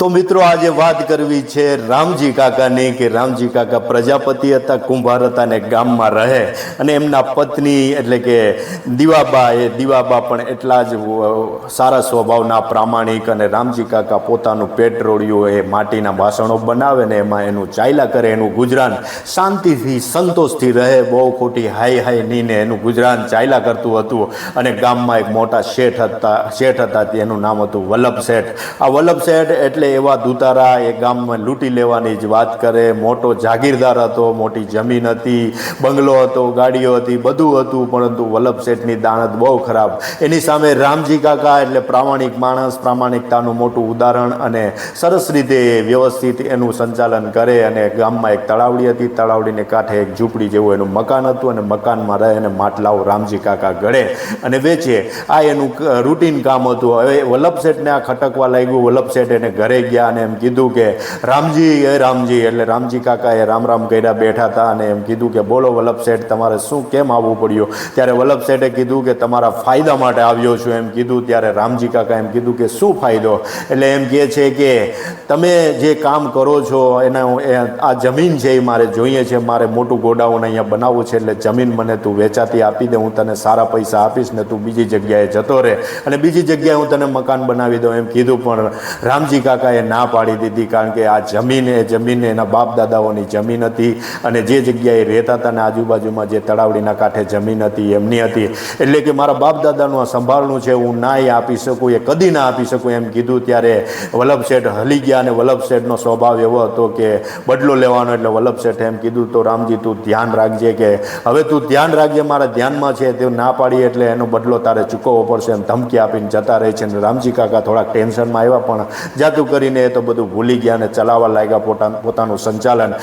તો મિત્રો આજે વાત કરવી છે રામજી કાકાની કે રામજી કાકા પ્રજાપતિ હતા, કુંભાર હતા ને ગામમાં રહે. અને એમના પત્ની એટલે કે દીવાબા એ દીવાબા પણ એટલા જ સારા સ્વભાવના પ્રામાણિક અને રામજી કાકા પોતાનું પેટ રોડ્યું એ માટીના વાસણો બનાવે ને એમાં એનું ચાયલા કરે, એનું ગુજરાન શાંતિથી, સંતોષથી રહે. બહુ ખોટી હાઈ હાઈ નીને એનું ગુજરાન ચાયલા કરતું હતું અને ગામમાં એક મોટા શેઠ હતા શેઠ હતા, તેનું નામ હતું વલ્લભ શેઠ. આ વલ્લભ શેઠ એટલે એવા દુતારા એ ગામમાં લૂંટી લેવાની જ વાત કરે. મોટો જાગીરદાર હતો, મોટી જમીન હતી, બંગલો હતો, ગાડીઓ હતી, બધું હતું, પરંતુ વલ્લભ દાણત બહુ ખરાબ. એની સામે રામજી કાકા એટલે પ્રામાણિક માણસ, પ્રામાણિકતાનું મોટું ઉદાહરણ અને સરસ રીતે વ્યવસ્થિત એનું સંચાલન કરે અને ગામમાં એક તળાવડી હતી. તળાવડીને કાંઠે એક ઝૂંપડી જેવું એનું મકાન હતું અને મકાનમાં રહે અને માટલાઓ રામજી કાકા ગળે અને વેચે. આ એનું રૂટીન કામ હતું. હવે વલ્લભ શેઠને આ ખટકવા લાગ્યું. વલ્લભ શેઠ એને ઘરે ગયા અને એમ કીધું કે, રામજી, એ રામજી. એટલે રામજી કાકાએ રામ રામ કર્યા, બેઠા હતા અને એમ કીધું કે, બોલો વલ્લભ શેઠ, તમારે શું કેમ આવવું પડ્યું? ત્યારે વલ્લભ શેઠે કીધું કે, તમારા ફાયદા માટે આવ્યો છું. એમ કીધું, ત્યારે રામજી કાકા એમ કીધું કે, શું ફાયદો? એટલે એમ કહે છે કે, તમે જે કામ કરો છો, એના એ- આ જમીન છે એ મારે જોઈએ છે, મારે મોટું ગોડાઉન અહીંયા બનાવવું છે, એટલે જમીન મને તું વેચાતી આપી દે, હું તને સારા પૈસા આપીશ ને તું બીજી જગ્યાએ જતો રહે અને બીજી જગ્યાએ હું તને મકાન બનાવી દઉં. એમ કીધું, પણ રામજી કાકાએ ના પાડી દીધી કારણ કે આ જમીન એ જમીન એના બાપ દાદાઓની જમીન હતી અને જે જગ્યાએ રહેતા હતા અને આજુબાજુમાં જે તળાવડીના કાંઠે જમીન હતી, એમની હતી. એટલે કે મારા બાપ દાદાનું આ સંભાળનું છે, હું ના એ આપી શકું, એ કદી ના આપી શકું એમ કીધું ત્યારે વલ્લભ શેઠ હલી ગયા અને વલ્લભ શેઠનો સ્વભાવ એવો હતો કે બદલો લેવાનો એટલે વલ્લભ શેઠે એમ કીધું, તો રામજી, તું ધ્યાન રાખજે કે હવે તું ધ્યાન રાખજે, મારા ધ્યાનમાં છે, તે ના પાડી એટલે એનો બદલો તારે ચૂકવવો પડશે. એમ ધમકી આપીને જતા રહે છે અને રામજી કાકા થોડાક ટેન્શનમાં આવ્યા પણ જાતું કરીને એ તો બધું ભૂલી ગયા અને ચલાવવા લાગ્યા પોતા પોતાનું સંચાલન.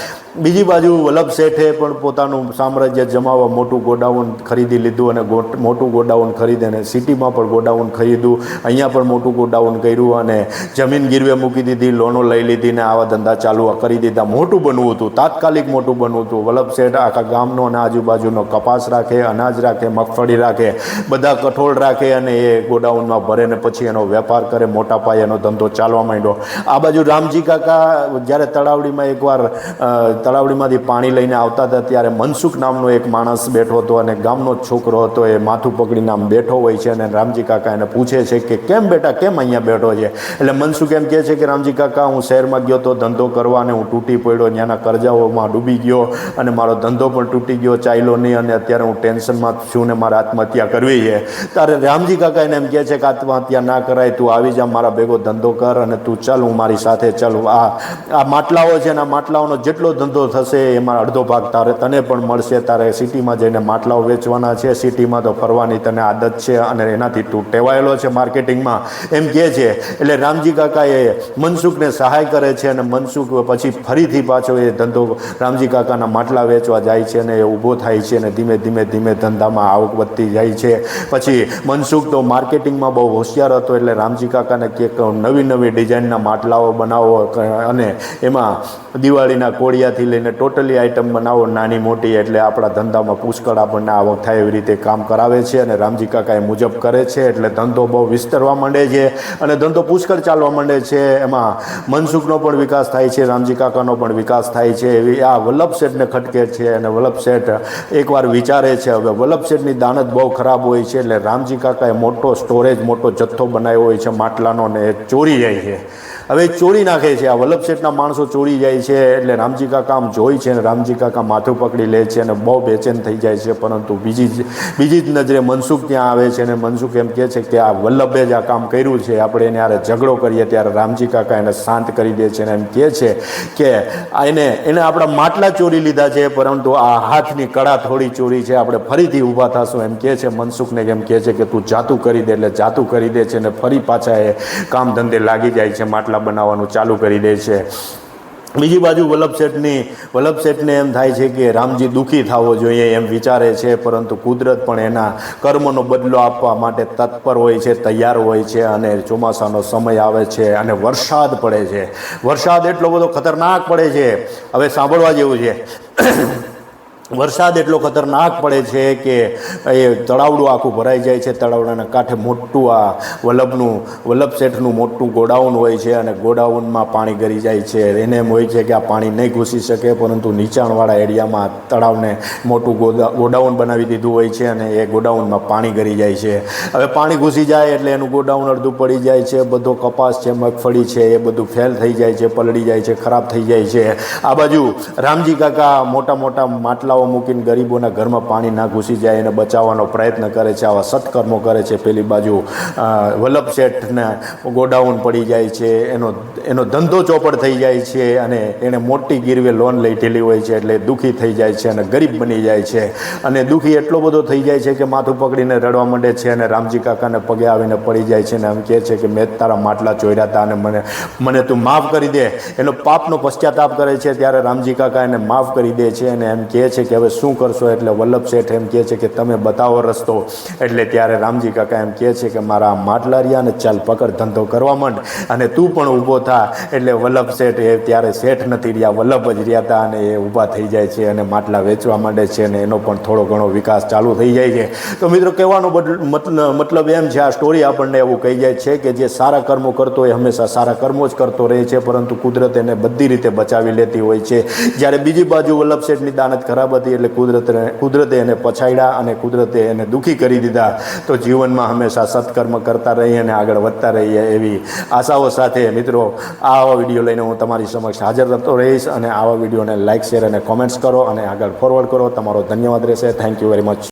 બીજી બાજુ વલ્લભ શેઠે પણ પોતાનું સામ્રાજ્ય જમાવવા મોટું ગોડાઉન ખરીદી લીધું અને મોટું ગોડાઉન ખરીદીને સિટીમાં પણ ગોડાઉન ખરીદ્યું. અહીંયા પણ મોટું ગોડાઉન કર્યું અને જમીન ગીરવે મૂકી દીધી, લોનો લઈ લીધી ને આવા ધંધા ચાલુ કરી દીધા. મોટું બનવું હતું, તાત્કાલિક મોટું બનવું હતું. વલ્લભ શેઠ આખા ગામનો અને આજુબાજુનો કપાસ રાખે, અનાજ રાખે, મગફળી રાખે, બધા કઠોળ રાખે અને એ ગોડાઉનમાં ભરે ને પછી એનો વેપાર કરે, મોટા પાયાનો ધંધો ચાલવા માંડ્યો. આ બાજુ રામજી કાકા જ્યારે તળાવડીમાં એકવાર તળાવડીમાંથી પાણી લઈને આવતા હતા, ત્યારે મનસુખ નામનો એક માણસ બેઠો હતો અને ગામનો જ છોકરો હતો, એ માથું પકડીને આમ બેઠો હોય છે અને રામજી કાકા એને પૂછે છે કે કેમ બેટા, કેમ અહીંયા બેઠો છે? એટલે મનસુખ એમ કહે છે કે રામજી કાકા, હું શહેરમાં ગયો તો ધંધો કરવા અને હું તૂટી પડ્યો ત્યાંના કરજાઓમાં ડૂબી ગયો અને મારો ધંધો પણ તૂટી ગયો, ચાલ્યો નહીં અને અત્યારે હું ટેન્શનમાં છું ને મારે આત્મહત્યા કરવી છે. ત્યારે રામજી કાકા એને એમ કહે છે કે આત્મહત્યા ના કરાય, તું આવી જા, મારા ભેગો ધંધો કર અને તું ચાલ હું મારી સાથે ચાલ. આ આ માટલાઓ છે ને આ માટલાઓનો જેટલો ધંધો થશે એમાં અડધો ભાગ તારે, તને પણ મળશે. તારે સિટીમાં જઈને માટલાઓ વેચવાના છે. સિટીમાં તો ફરવાની તને આદત છે અને એનાથી તું ટેવાયેલો છે માર્કેટિંગમાં. એમ કહે છે, એટલે રામજી કાકાએ મનસુખને સહાય કરે છે અને મનસુખ પછી ફરીથી પાછો એ ધંધો, રામજી કાકાના માટલા વેચવા જાય છે અને એ ઊભો થાય છે અને ધીમે ધીમે ધીમે ધંધામાં આવક વધતી જાય છે. પછી મનસુખ તો માર્કેટિંગમાં બહુ હોશિયાર હતો એટલે રામજી કાકાને કે નવી નવી ડિઝાઇનના માટલાઓ બનાવો અને એમાં દિવાળીના કોળિયાથી લઈને ટોટલી આઈટમ બનાવો, નાની મોટી, એટલે આપણા ધંધામાં પુષ્કળ આપણને આવક થાય એવી રીતે કામ કરાવે છે અને રામજી કાકા એ મુજબ કરે છે, એટલે ધંધો બહુ વિસ્તરવા માંડે છે અને ધંધો પુષ્કળ ચાલવા માંડે છે. એમાં મનસુખનો પણ વિકાસ થાય છે, રામજી કાકાનો પણ વિકાસ થાય છે. એવી આ વલ્લભ શેઠને ખટકે છે અને વલ્લભ શેઠ એકવાર વિચારે છે, હવે વલ્લભ શેઠની દાનત બહુ ખરાબ હોય છે, એટલે રામજી કાકાએ મોટો સ્ટોરેજ, મોટો જથ્થો બનાવ્યો હોય છે, માટલાનો ને ચોરી જાય છે. હવે ચોરી નાખે છે. આ વલ્લભ શેઠના માણસો ચોરી જાય છે એટલે રામજી કાકા આમ જોઈ છે અને રામજી કાકા માથું પકડી લે છે અને બહુ બેચેન થઈ જાય છે. પરંતુ બીજી બીજી જ નજરે મનસુખ ત્યાં આવે છે અને મનસુખ એમ કહે છે કે આ વલ્લભે જ આ કામ કર્યું છે. આપણે એને આરે ઝઘડો કરીએ ત્યારે રામજી કાકા એને શાંત કરી દે છે અને એમ કહે છે કે એને એને આપણા માટલા ચોરી લીધા છે, પરંતુ આ હાથની કળા થોડી ચોરી છે. આપણે ફરીથી ઊભા થશું એમ કહે છે. મનસુખને એમ કહે છે કે તું જાતું કરી દે એટલે જાતું કરી દે છે અને ફરી પાછા એ કામ ધંધે લાગી જાય છે. માટલા બનાવવાનું ચાલુ કરી દે છે. બીજી બાજુ વલ્લભ શેઠની એમ થાય છે કે રામજી દુઃખી થવો જોઈએ એમ વિચારે છે, પરંતુ કુદરત પણ એના કર્મનો બદલો આપવા માટે તત્પર હોય છે, તૈયાર હોય છે અને ચોમાસાનો સમય આવે છે અને વરસાદ પડે છે. વરસાદ એટલો બધો ખતરનાક પડે છે. હવે સાંભળવા જેવું છે. વરસાદ એટલો ખતરનાક પડે છે કે એ તળાવડું આખું ભરાઈ જાય છે. તળાવડાના કાંઠે મોટું આ વલ્લભનું, વલ્લભ શેઠનું મોટું ગોડાઉન હોય છે અને ગોડાઉનમાં પાણી ગરી જાય છે. એને એમ હોય છે કે આ પાણી નહીં ઘૂસી શકે, પરંતુ નીચાણવાળા એરિયામાં તળાવને મોટું ગોદા, ગોડાઉન બનાવી દીધું હોય છે અને એ ગોડાઉનમાં પાણી ગરી જાય છે. હવે પાણી ઘૂસી જાય એટલે એનું ગોડાઉન અડધું પડી જાય છે. બધો કપાસ છે, મગફળી છે, એ બધું ફેલ થઈ જાય છે, પલળી જાય છે, ખરાબ થઈ જાય છે. આ બાજુ રામજી કાકા મોટા મોટા માટલાઓ મૂકીને ગરીબોના ઘરમાં પાણી ના ઘૂસી જાય એને બચાવવાનો પ્રયત્ન કરે છે, આવા સત્કર્મો કરે છે. પેલી બાજુ વલ્લભ શેઠને ગોડાઉન પડી જાય છે, એનો એનો ધંધો ચોપડ થઈ જાય છે અને એણે મોટી ગીરવે લોન લઈ ઢીલી હોય છે એટલે દુઃખી થઈ જાય છે અને ગરીબ બની જાય છે. અને દુઃખી એટલો બધો થઈ જાય છે કે માથું પકડીને રડવા માંડે છે અને રામજી કાકાને પગે આવીને પડી જાય છે અને એમ કહે છે કે મેં તારા માટલા ચોર્યા હતા અને મને મને તું માફ કરી દે. એનો પાપનો પશ્ચાતાપ કરે છે ત્યારે રામજી કાકા એને માફ કરી દે છે અને એમ કહે છે કે હવે શું કરશો? એટલે વલ્લભ શેઠ એમ કહે છે કે તમે બતાવો રસ્તો. એટલે ત્યારે રામજી કાકા એમ કહે છે કે મારા માટલારિયાને ચાલ પકડ, ધંધો કરવા માંડ. અને તું પણ ઊભો થા. એટલે વલ્લભ શેઠ એ ત્યારે શેઠ નથી રહ્યા, વલ્લભ જ રહ્યા હતા અને એ ઊભા થઈ જાય છે અને માટલા વેચવા માંડે છે અને એનો પણ થોડો ઘણો વિકાસ ચાલુ થઈ જાય છે. તો મિત્રો, કહેવાનો મતલબ એમ છે, આ સ્ટોરી આપણને એવું કહી જાય છે કે જે સારા કર્મો કરતો હોય હંમેશા સારા કર્મો જ કરતો રહે છે, પરંતુ કુદરત એને બધી રીતે બચાવી લેતી હોય છે. જ્યારે બીજી બાજુ વલ્લભ શેઠની દાનત ખરાબ હતી એટલે કુદરત કુદરતે એને પછાડ્યા અને કુદરતે એને દુઃખી કરી દીધા. તો જીવનમાં હંમેશા સત્કર્મ કરતા રહીએ અને આગળ વધતા રહીએ એવી આશાઓ સાથે. મિત્રો, આવા વીડિયો લઈને હું તમારી સમક્ષ હાજર થતો રહીશ અને આવા વિડીયોને લાઇક શેર અને કોમેન્ટ્સ કરો અને આગળ ફોરવર્ડ કરો. તમારો ધન્યવાદ રહેશે. Thank you very much